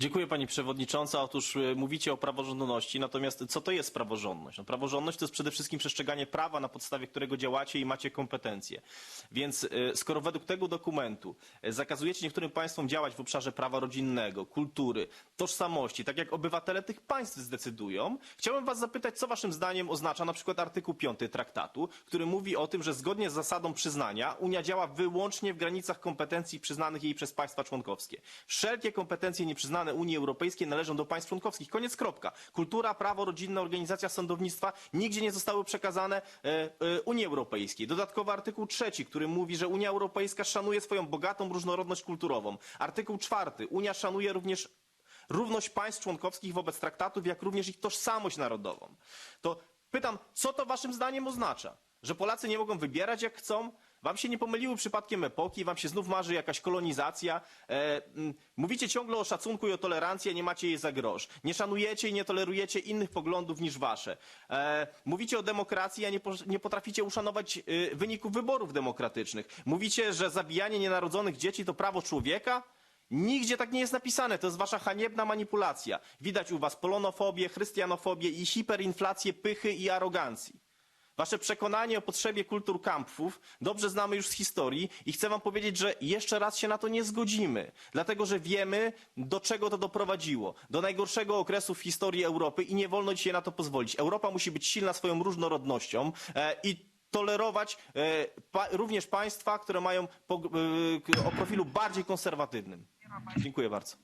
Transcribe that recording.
Dziękuję pani przewodnicząca. Otóż e, mówicie o praworządności, natomiast co to jest praworządność? No, praworządność to jest przede wszystkim przestrzeganie prawa, na podstawie którego działacie i macie kompetencje. Więc e, skoro według tego dokumentu e, zakazujecie niektórym państwom działać w obszarze prawa rodzinnego, kultury, tożsamości, tak jak obywatele tych państw zdecydują, chciałbym was zapytać, co waszym zdaniem oznacza na przykład artykuł 5 traktatu, który mówi o tym, że zgodnie z zasadą przyznania Unia działa wyłącznie w granicach kompetencji przyznanych jej przez państwa członkowskie. Wszelkie kompetencje nieprzyznane Unii Europejskiej należą do państw członkowskich. Koniec kropka. Kultura, prawo rodzinne, organizacja sądownictwa nigdzie nie zostały przekazane e, e, Unii Europejskiej. Dodatkowo artykuł trzeci, który mówi, że Unia Europejska szanuje swoją bogatą różnorodność kulturową. Artykuł czwarty. Unia szanuje również równość państw członkowskich wobec traktatów, jak również ich tożsamość narodową. To pytam, co to waszym zdaniem oznacza? Że Polacy nie mogą wybierać jak chcą? Wam się nie pomyliły przypadkiem epoki? Wam się znów marzy jakaś kolonizacja? E, mm, mówicie ciągle o szacunku i o tolerancji, a nie macie jej za grosz. Nie szanujecie i nie tolerujecie innych poglądów niż wasze. E, mówicie o demokracji, a nie, po, nie potraficie uszanować e, wyników wyborów demokratycznych. Mówicie, że zabijanie nienarodzonych dzieci to prawo człowieka? Nigdzie tak nie jest napisane. To jest wasza haniebna manipulacja. Widać u was polonofobię, chrystianofobię i hiperinflację pychy i arogancji. Wasze przekonanie o potrzebie kultur kampów dobrze znamy już z historii i chcę wam powiedzieć, że jeszcze raz się na to nie zgodzimy. Dlatego, że wiemy, do czego to doprowadziło. Do najgorszego okresu w historii Europy i nie wolno dzisiaj na to pozwolić. Europa musi być silna swoją różnorodnością e, i tolerować e, pa, również państwa, które mają po, e, o profilu bardziej konserwatywnym. Dziękuję bardzo.